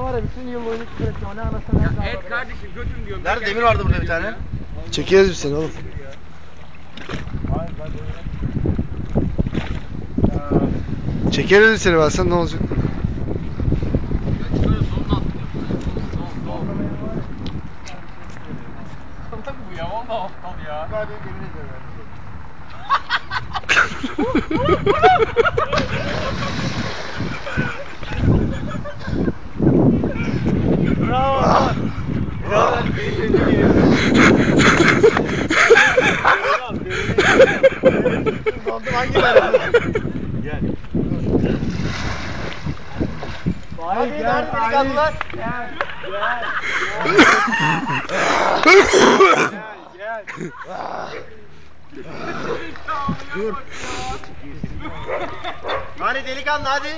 Var ya bütün yıl boyunca küfür. Ne anasını Ya et kardeşim götüm diyorum. Nerede demir vardı burada bir tane? Çekeriz biz seni oğlum. Çekeriz biz seni versen ne olacak? Bu ya valla aptal ya. Hadi yemin ediyorum. Dondum hangi? Gel. Hadi Hadi nerede delikanlılar? Gel. Gel. Dur. Hadi delikanlı hadi.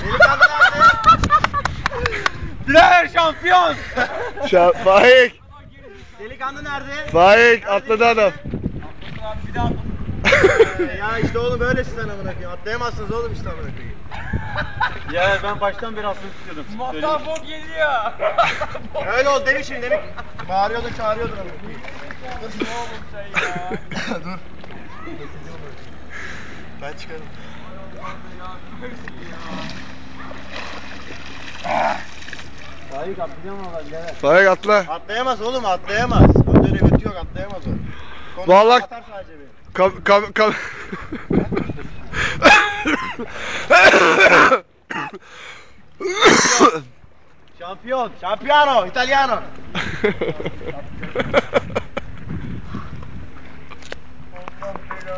delikanlı nerede? Birer şampiyon. Şa Faik. Delikanlı nerede? Faik atladı adam. Bir daha ya işte oğlum böylesin sen amına koyayım. Atlayamazsınız oğlum işte amına koyayım. Ya ben baştan beri atmak istiyordum. Mahtan bok ya. Öyle oldu demişim demek. Bağırıyordun çağırıyordun amına koyayım. Ne oğlum sen ya. Dur. Ben çıkarım. Faik atlayacağım valla birader. Faik atla. Atlayamaz oğlum atlayamaz. Önde nöbeti yok atlayamaz o. Konu Vallahi- atar sadece bir. Kam kam kam. Şampiyon. Şampiyano. İtalyano.